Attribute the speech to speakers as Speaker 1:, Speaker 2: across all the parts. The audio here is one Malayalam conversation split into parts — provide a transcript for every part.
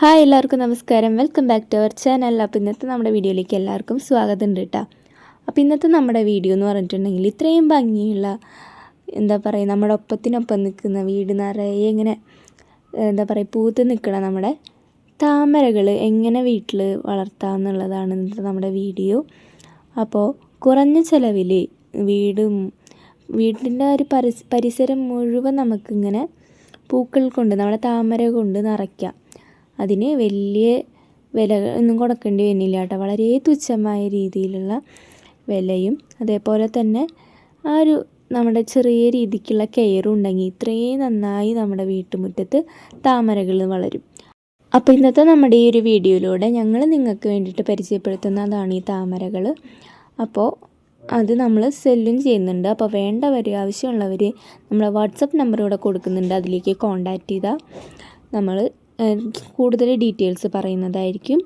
Speaker 1: ഹായ് എല്ലാവർക്കും നമസ്കാരം. Welcome back to our channel അപ്പോൾ ഇന്നത്തെ നമ്മുടെ വീഡിയോയിലേക്ക് എല്ലാവർക്കും സ്വാഗതം ഉണ്ട് കേട്ടോ അപ്പോൾ ഇന്നത്തെ നമ്മുടെ വീഡിയോ എന്ന് പറഞ്ഞിട്ടുണ്ടെങ്കിൽ ഇത്രയും ഭംഗിയുള്ള എന്താ പറയുക നമ്മുടെ ഒപ്പത്തിനൊപ്പം നിൽക്കുന്ന വീട് നിറയെ ഇങ്ങനെ എന്താ പറയുക പൂത്ത് നിൽക്കണ നമ്മുടെ താമരകൾ എങ്ങനെ വീട്ടിൽ വളർത്താം എന്നുള്ളതാണ് ഇന്നത്തെ നമ്മുടെ വീഡിയോ. അപ്പോൾ കുറഞ്ഞ ചിലവിൽ വീടും വീടിന്റെ ഒരു പരിസരം മുഴുവൻ നമുക്കിങ്ങനെ പൂക്കൾ കൊണ്ട് നമ്മുടെ താമര കൊണ്ട് നിറയ്ക്കാം. അതിന് വലിയ വില ഒന്നും കൊടുക്കേണ്ടി വരുന്നില്ല കേട്ടോ. വളരെ തുച്ഛമായ രീതിയിലുള്ള വിലയും അതേപോലെ തന്നെ ആ ഒരു നമ്മുടെ ചെറിയ രീതിക്കുള്ള കെയറും ഉണ്ടെങ്കിൽ ഇത്രയും നന്നായി നമ്മുടെ വീട്ടുമുറ്റത്ത് താമരകൾ വളരും. അപ്പോൾ ഇന്നത്തെ നമ്മുടെ ഈ ഒരു വീഡിയോയിലൂടെ ഞങ്ങൾ നിങ്ങൾക്ക് വേണ്ടിയിട്ട് പരിചയപ്പെടുത്തുന്നതാണ് ഈ താമരകൾ. അപ്പോൾ അത് നമ്മൾ സെല്ലും ചെയ്യുന്നുണ്ട്. അപ്പോൾ വേണ്ടവർ ആവശ്യമുള്ളവർ നമ്മളെ വാട്സപ്പ് നമ്പർ ഇവിടെ കൊടുക്കുന്നുണ്ട്. അതിലേക്ക് കോൺടാക്റ്റ് ചെയ്താൽ നമ്മൾ കൂടുതൽ ഡീറ്റെയിൽസ് പറയുന്നതായിരിക്കും.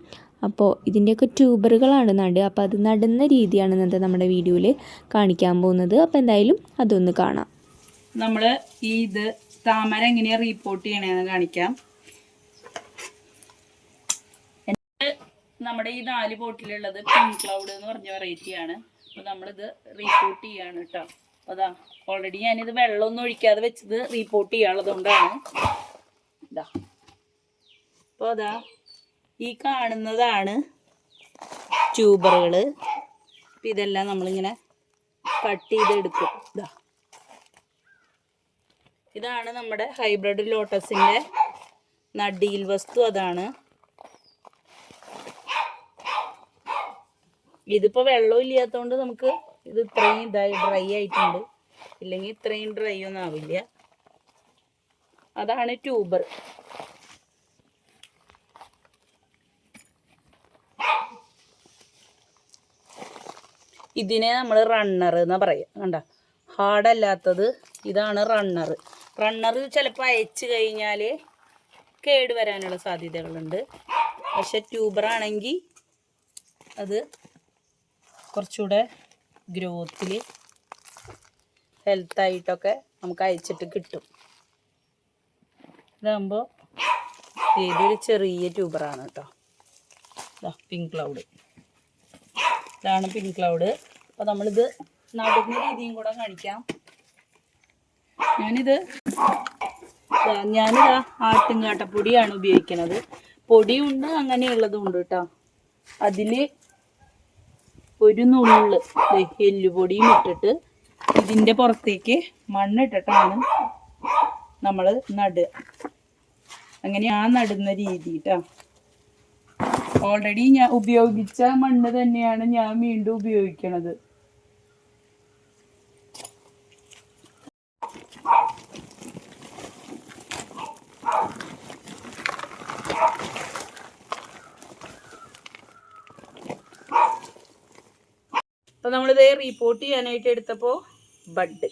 Speaker 1: അപ്പോൾ ഇതിന്റെയൊക്കെ ട്യൂബറുകളാണ് നട്. അപ്പോൾ അത് നടുന്ന രീതിയാണ് ഇന്നത്തെ നമ്മുടെ വീഡിയോയിൽ കാണിക്കാൻ പോകുന്നത്. അപ്പോൾ എന്തായാലും അതൊന്ന് കാണാം.
Speaker 2: നമ്മൾ ഈ ഇത് താമര എങ്ങനെയാണ് റീപ്പോർട്ട് ചെയ്യണേന്ന് കാണിക്കാം. നമ്മുടെ ഈ നാല് ബോട്ടിലുള്ളത് പിങ്ക് ക്ലൗഡ് എന്ന് പറഞ്ഞ വെറൈറ്റി ആണ്. അപ്പോൾ നമ്മളിത് റീപ്പോർട്ട് ചെയ്യാണ് കേട്ടോ. അപ്പോൾ അതാ ഓൾറെഡി ഞാനിത് വെള്ളമൊന്നും ഒഴിക്കാതെ വെച്ചത് റീപ്പോർട്ട് ചെയ്യാനുള്ളതുകൊണ്ടാണ്. ഇതാ. അപ്പോൾ അതാ ഈ കാണുന്നതാണ് ട്യൂബറുകൾ അപ്പം ഇതെല്ലാം നമ്മളിങ്ങനെ കട്ട് ചെയ്തെടുക്കും. ഇതാ ഇതാണ് നമ്മുടെ ഹൈബ്രിഡ് ലോട്ടസിന്റെ നടിയിൽ വസ്തു അതാണ്. ഇതിപ്പോൾ വെള്ളം ഇല്ലാത്തതുകൊണ്ട് നമുക്ക് ഇത് ഇത്രയും ഇതായി ഡ്രൈ ആയിട്ടുണ്ട്. ഇല്ലെങ്കിൽ ഇത്രയും ഡ്രൈ ഒന്നും ആവില്ല. അതാണ് ട്യൂബർ. ഇതിനെ നമ്മൾ റണ്ണർ എന്ന് പറയുക കണ്ട? ഹാർഡല്ലാത്തത് ഇതാണ് റണ്ണർ റണ്ണർ ചിലപ്പോൾ അയച്ച് കഴിഞ്ഞാൽ കേട് വരാനുള്ള സാധ്യതകളുണ്ട്. പക്ഷെ ട്യൂബറാണെങ്കിൽ അത് കുറച്ചുകൂടെ ഗ്രോത്തിൽ ഹെൽത്തായിട്ടൊക്കെ നമുക്ക് അയച്ചിട്ട് കിട്ടും. ഇതാകുമ്പോൾ ഇതൊരു ചെറിയ ട്യൂബറാണ് കേട്ടോ പിങ്ക് ക്ലൗഡ് ഇതാണ് പിങ്ക് ക്ലൗഡ് അപ്പോൾ നമ്മളിത് നടുന്ന രീതിയും കൂടെ കാണിക്കാം. ഞാനിത് ഞാനിതാ ആട്ടുംകാട്ടപ്പൊടിയാണ് ഉപയോഗിക്കുന്നത്. പൊടിയുണ്ട് അങ്ങനെയുള്ളതും ഉണ്ട് കേട്ടോ അതിൽ ഒരു നുള്ള് എല്ലുപൊടിയും ഇട്ടിട്ട് ഇതിന്റെ പുറത്തേക്ക് മണ്ണിട്ടിട്ടാണ് നമ്മൾ നടുക. അങ്ങനെ ആ നടുന്ന രീതി കേട്ടോ ഓൾറെഡി ഞാൻ ഉപയോഗിച്ച മണ്ണ് തന്നെയാണ് ഞാൻ വീണ്ടും ഉപയോഗിക്കണത്. അപ്പൊ നമ്മളിത് റിപ്പോർട്ട് ചെയ്യാനായിട്ട് എടുത്തപ്പോൾ ബഡ്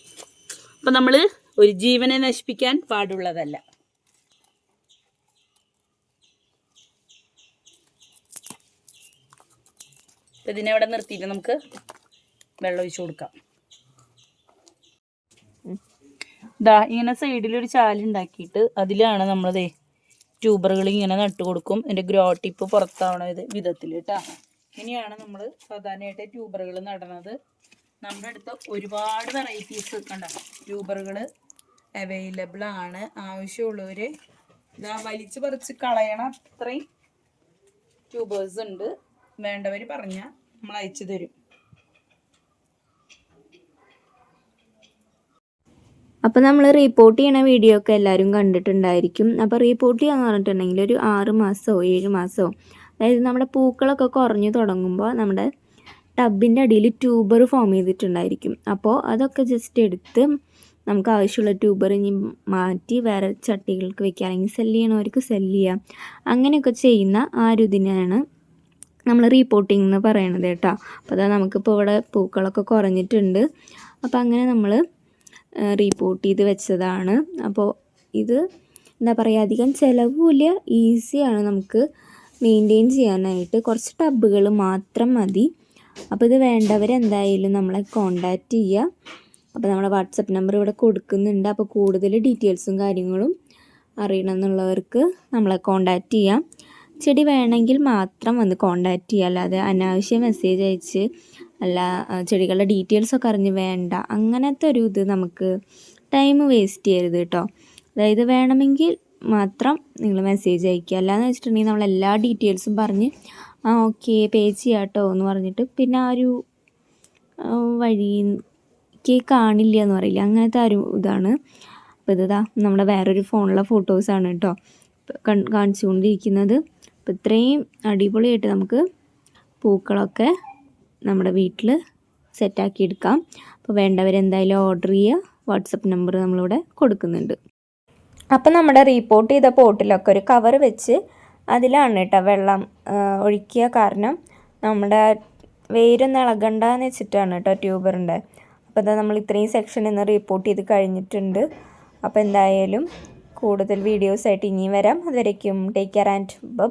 Speaker 2: അപ്പൊ നമ്മൾ ഒരു ജീവനെ നശിപ്പിക്കാൻ പാടുള്ളതല്ല. ഇതിനെ ഇവിടെ നിർത്തിയിട്ട് നമുക്ക് വെള്ളം ഒഴിച്ചു കൊടുക്കാം. ദാ ഇങ്ങനെ സൈഡിലൊരു ചാലുണ്ടാക്കിയിട്ട് അതിലാണ് നമ്മളതേ ട്യൂബറുകൾ ഇങ്ങനെ നട്ടു കൊടുക്കും. ഇതിന്റെ ഗ്രോ ടിപ്പ് പുറത്താവണ ഇത് വിധത്തിൽ കേട്ടോ ഇങ്ങനെയാണ് നമ്മൾ സാധാരണയായിട്ട് ട്യൂബറുകൾ നടണത്. നമ്മുടെ അടുത്ത് ഒരുപാട് വെറൈറ്റീസ് കണ്ട ട്യൂബറുകൾ അവൈലബിൾ ആണ്. ആവശ്യമുള്ളവർ ഇതാ വലിച്ചു പറിച്ച് കളയണ അത്രയും ട്യൂബേഴ്സ് ഉണ്ട്. വേണ്ടവർ പറഞ്ഞാൽ നമ്മൾ അയച്ചു തരും.
Speaker 1: അപ്പോൾ നമ്മൾ റിപ്പോർട്ട് ചെയ്യണ വീഡിയോ ഒക്കെ എല്ലാവരും കണ്ടിട്ടുണ്ടായിരിക്കും. അപ്പോൾ റിപ്പോർട്ട് ചെയ്യാന്ന് പറഞ്ഞിട്ടുണ്ടെങ്കിൽ ഒരു ആറ് മാസമോ ഏഴ് മാസമോ അതായത് നമ്മുടെ പൂക്കളൊക്കെ കുറഞ്ഞു തുടങ്ങുമ്പോൾ നമ്മുടെ ടബിന്റെ അടിയിൽ ട്യൂബർ ഫോം ചെയ്തിട്ടുണ്ടായിരിക്കും. അപ്പോൾ അതൊക്കെ ജസ്റ്റ് എടുത്ത് നമുക്ക് ആവശ്യമുള്ള ട്യൂബർ ഇനി മാറ്റി വേറെ ചട്ടികൾക്ക് വെക്കുക അല്ലെങ്കിൽ സെല്ല് ചെയ്യണവർക്ക് സെല്ല് ചെയ്യാം. അങ്ങനെയൊക്കെ ചെയ്യുന്ന ആ ഒരു ഇതിനാണ് നമ്മൾ റീപോട്ടിംഗ് എന്ന് പറയണത് കേട്ടോ. അപ്പോൾ അതാ നമുക്കിപ്പോൾ ഇവിടെ പൂക്കളൊക്കെ കുറഞ്ഞിട്ടുണ്ട്. അപ്പോൾ അങ്ങനെ നമ്മൾ റീപ്പോർട്ട് ചെയ്ത് വെച്ചതാണ്. അപ്പോൾ ഇത് എന്താ പറയുക അധികം ചിലവുമില്ല ഈസിയാണ് നമുക്ക് മെയിന്റെയിൻ ചെയ്യാനായിട്ട്. കുറച്ച് ടബുകൾ മാത്രം മതി. അപ്പോൾ ഇത് വേണ്ടവരെന്തായാലും നമ്മളെ കോണ്ടാക്റ്റ് ചെയ്യുക അപ്പോൾ നമ്മളെ വാട്സപ്പ് നമ്പർ ഇവിടെ കൊടുക്കുന്നുണ്ട്. അപ്പോൾ കൂടുതൽ ഡീറ്റെയിൽസും കാര്യങ്ങളും അറിയണമെന്നുള്ളവർക്ക് നമ്മളെ കോണ്ടാക്റ്റ് ചെയ്യാം. ചെടി വേണമെങ്കിൽ മാത്രം വന്ന് കോണ്ടാക്ട് ചെയ്യുക. അല്ലാതെ അനാവശ്യ മെസ്സേജ് അയച്ച് അല്ല ചെടികളുടെ ഡീറ്റെയിൽസൊക്കെ അറിഞ്ഞ് വേണ്ട. അങ്ങനത്തെ ഒരു ഇത് നമുക്ക് ടൈം വേസ്റ്റ് ചെയ്യരുത് കേട്ടോ. അതായത് വേണമെങ്കിൽ മാത്രം നിങ്ങൾ മെസ്സേജ് അയക്കുക അല്ലാന്ന് വെച്ചിട്ടുണ്ടെങ്കിൽ നമ്മൾ എല്ലാ ഡീറ്റെയിൽസും പറഞ്ഞ് ആ ഓക്കെ പേ ചെയ്യാം കേട്ടോ എന്ന് പറഞ്ഞിട്ട് പിന്നെ ആ ഒരു വഴിക്ക് കാണില്ല എന്ന് പറയില്ല. അങ്ങനത്തെ ആ ഒരു ഇതാണ്. അപ്പോൾ ഇതാ നമ്മുടെ വേറൊരു ഫോണിലെ ഫോട്ടോസാണ് കേട്ടോ. കൺ കാണിച്ചുകൊണ്ടിരിക്കുന്നത്. അപ്പോൾ ഇത്രയും അടിപൊളിയായിട്ട് നമുക്ക് പൂക്കളൊക്കെ നമ്മുടെ വീട്ടിൽ സെറ്റാക്കി എടുക്കാം. അപ്പോൾ വേണ്ടവരെന്തായാലും ഓർഡർ ചെയ്യുക. വാട്സപ്പ് നമ്പർ നമ്മളിവിടെ കൊടുക്കുന്നുണ്ട്. അപ്പോൾ നമ്മുടെ റീപ്പോർട്ട് ചെയ്ത പോട്ടിലൊക്കെ ഒരു കവർ വെച്ച് അതിലാണ് കേട്ടോ വെള്ളം ഒഴിക്കുക കാരണം. നമ്മുടെ വേരൊന്നും ഇളകണ്ടെന്ന് വെച്ചിട്ടാണ് കേട്ടോ ട്യൂബറിന്റെ അപ്പോൾ നമ്മൾ ഇത്രയും സെക്ഷൻ ഇന്ന് റിപ്പോർട്ട് ചെയ്ത് കഴിഞ്ഞിട്ടുണ്ട്. അപ്പോൾ എന്തായാലും കൂടുതൽ വീഡിയോസായിട്ട് ഇനിയും വരാം. അതുവരയ്ക്കും ടേക്ക് കെയർ ആൻഡ് ബൈ